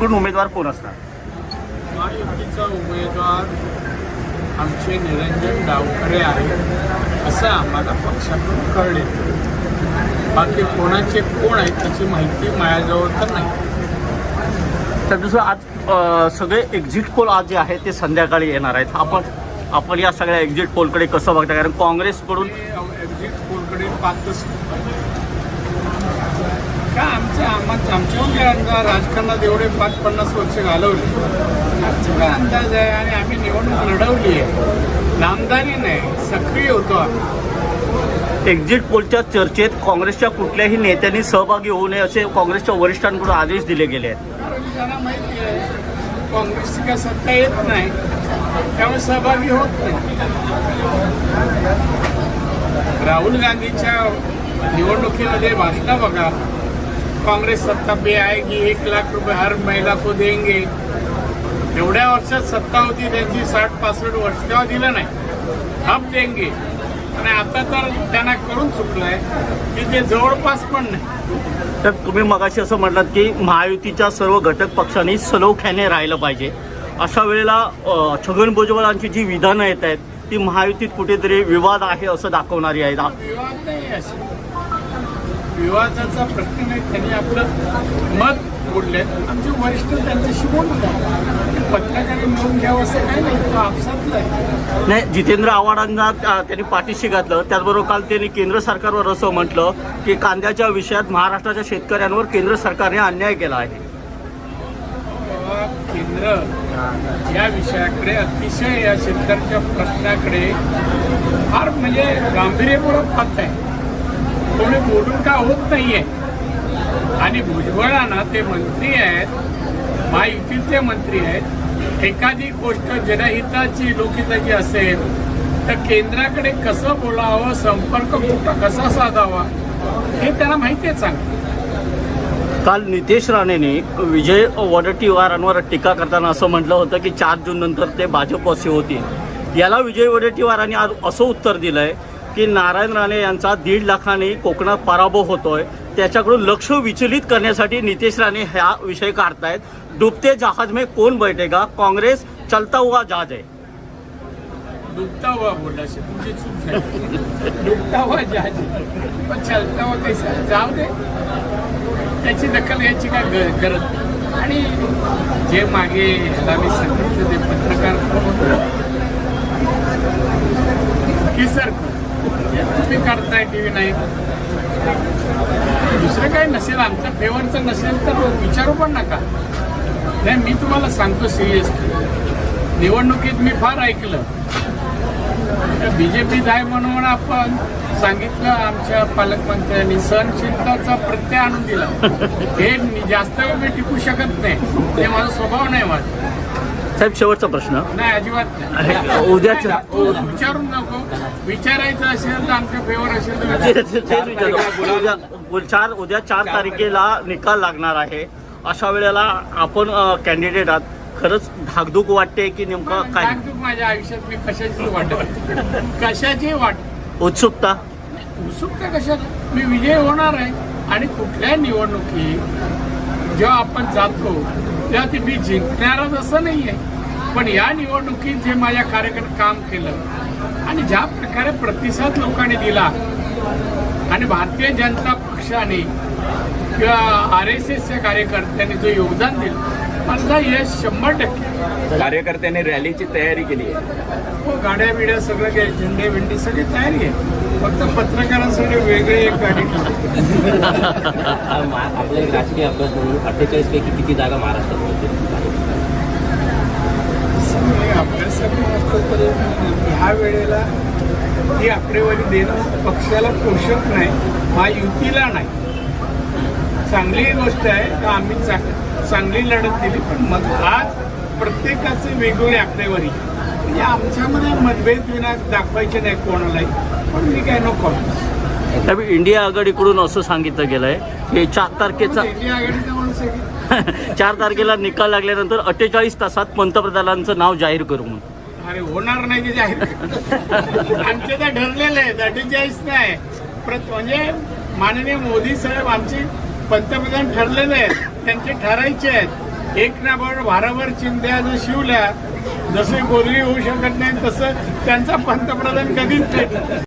महायुतीकडून उमेदवार कोण असणार? महायुतीचा उमेदवार आमचे निरंजन डावखरे आहेत असं आम्हाला पक्षाकडून कळले. बाकी कोणाचे कोण आहेत त्याची माहिती माझ्याजवळ तर नाही. तर दुसरं आज सगळे एक्झिट पोल आज जे आहे ते संध्याकाळी येणार आहेत. आपण आपण या सगळ्या एक्झिट पोलकडे कसं बघता कारण काँग्रेसकडून एक्झिट पोलकडे पाहतच. का आमच्या आम्हा आमच्या अंदाज राजकारणात एवढे पाच पन्नास वर्ष घालवले? आमचा काय अंदाज आहे आणि आम्ही निवडणूक लढवली आहे. नामदारी नाही सक्रिय होतो आम्ही. एक्झिट पोलच्या चर्चेत काँग्रेसच्या कुठल्याही नेत्यांनी सहभागी होऊ नये असे काँग्रेसच्या वरिष्ठांकडून आदेश दिले गेले आहेत. त्यांना माहिती आहे. काँग्रेसची काय सत्ता येत नाही त्यामुळे सहभागी होत नाही. राहुल गांधीच्या निवडणुकीमध्ये भाषणं बघा काँग्रेस सत्ता पे आएगी एक लाख रुपये हर महिला को देंगे। एवढ्या वर्षात सत्ता होती त्यांची साठ पासष्ट वर्ष तेव्हा दिलं नाही. अब देंगे. आणि आता तर त्यांना कळून चुकलंय की ते जवळपास पण नाही. तर तुम्ही मगाशी असं म्हटलात की महायुतीच्या सर्व घटक पक्षांनी सलोख्याने राहिलं पाहिजे. अशा वेळेला छगन भुजबळांची जी विधानं येत आहेत ती महायुतीत कुठेतरी विवाद आहे असं दाखवणारी आहेत. विवाद नाही असे विवादाचा प्रश्न नाही त्यांनी आपलं मत बोलले आमचे वरिष्ठ त्यांच्याशी बोलतात पत्रकारे मिळून घ्यावं असं काही नाही तो आपसातलं आहे. नाही जितेंद्र आव्हाडांना त्या- त्यांनी पाठीशी घातलं. त्याचबरोबर काल त्यांनी केंद्र सरकारवर असं म्हटलं की कांद्याच्या विषयात महाराष्ट्राच्या शेतकऱ्यांवर केंद्र सरकारने अन्याय केला आहे. केंद्र या विषयाकडे अतिशय या शेतकऱ्याच्या प्रश्नाकडे फार म्हणजे गांभीर्यपूर्वक पाहत आहे. कोणी बोलून का होत नाहीये? आणि भुजबळांना ते मंत्री आहेत महायुतीतले मंत्री आहेत एखादी गोष्ट जनहिताची लोकहिताची असेल तर केंद्राकडे कसं बोलावं संपर्क कुठं कसा साधावा हे त्यांना माहिती आहे चांगलं. काल नितेश राणेने विजय वडट्टीवारांवर टीका करताना असं म्हटलं होतं की चार जून नंतर ते भाजपवासी होतील. याला विजय वडेट्टीवारांनी आज असं उत्तर दिलं आहे की नारायण राणे यांचा दीड लाखाने कोकणात पराभव होतोय. त्याच्याकडून लक्ष विचलित करण्यासाठी नितेश राणे ह्या विषय काढतायत. डुबते जहाज में कोण बैठेगा? काँग्रेस चलता हुआ जहाज आहे डुबता हुआ बोला से चूक डुबता हुआ जहाज चलता हुआ कैसा जाऊ दे। त्याची दखल घ्यायची काय गरज? नाही. आणि जे मागे ह्याला मी सांगितलं ते पत्रकार कोण होतं? की सर हे तुम्ही करताय टी व्ही नाही. दुसरं काही नसेल आमच्या फेवरचं नसेल तर विचारू पण नका. नाही मी तुम्हाला सांगतो सिरियसली निवडणुकीत मी फार ऐकलं. बीजेपीत आहे म्हणून आपण सांगितलं आमच्या पालकमंत्र्यांनी सहनशीलताचा प्रत्यय आणून दिला. हे जास्त वेळ मी टिकू शकत नाही. ते माझा स्वभाव नाही माझा. साहेब शेवटचा प्रश्न. नाही अजिबात अरे, नाही उद्याच्या- हो, विचारून नको विचारायचं असेल तर आमच्या फेवर असेल तर विचारा. चार उद्या चार तारखेला निकाल लागणार आहे. अशा वेळेला आपण कॅन्डिडेट आहात. खरंच धाकधूक वाटते की नेमकं काय? नागरिक माझ्या आयुष्यात मी कशाची वाटत कशाची वाट? उत्सुकता? उत्सुकता कशात मी विजय होणार आहे. आणि कुठल्या निवडणुकीत जेव्हा आपण जातो तेव्हा ती मी जिंकणारच असं नाही आहे पण या निवडणुकीत जे माझ्या कार्यकर्ते काम केलं. आणि ज्या प्रकारे प्रतिसाद लोकांनी दिला आणि भारतीय जनता पक्षाने किंवा आर एस एसच्या कार्यकर्त्यांनी जो योगदान दिलं माझा यश शंभर टक्के. कार्यकर्त्यांनी रॅलीची तयारी केली आहे. हो गाड्या बिड्या सगळं काही झेंडे बिंडे सगळी तयारी आहे. फक्त पत्रकारांसाठी वेगळे एक गाडी आपला एक राजकीय अभ्यास म्हणून अठ्ठेचाळीस पैकी किती जागा महाराष्ट्रात मिळतील मी अभ्यासात असतो तर ह्या वेळेला ही आकडेवारी देणं पक्षाला पोषक नाही महायुतीला नाही. चांगली गोष्ट आहे का आम्ही चांगली लढत दिली पण मग आज प्रत्येकाचे वेगवेगळी आकडेवारी. म्हणजे आमच्यामध्ये मतभेद विना दाखवायचे नाही कोणालाही. पण मी काय नो कॉमेंट्स इंडिया आघाडीकडून असं सांगितलं गेलंय की चार तारखेचा इंडिया आघाडीचा माणूस आहे की चार तारखेला निकाल लागल्यानंतर अठ्ठेचाळीस तासात पंतप्रधानांचं नाव जाहीर करू म्हणून. अरे होणार नाही ते जाहीर. आमचे तर ठरलेले आहेत अठ्ठेचाळीस नाही प्रत म्हणजे माननीय मोदी साहेब आमचे पंतप्रधान ठरलेले आहेत त्यांचे ठरायचे आहेत. एक ना बरोबर भाराभर चिंध्या जर शिवल्या जसे गोरली होऊ शकत नाही तसं त्यांचा पंतप्रधान कधीच नाही.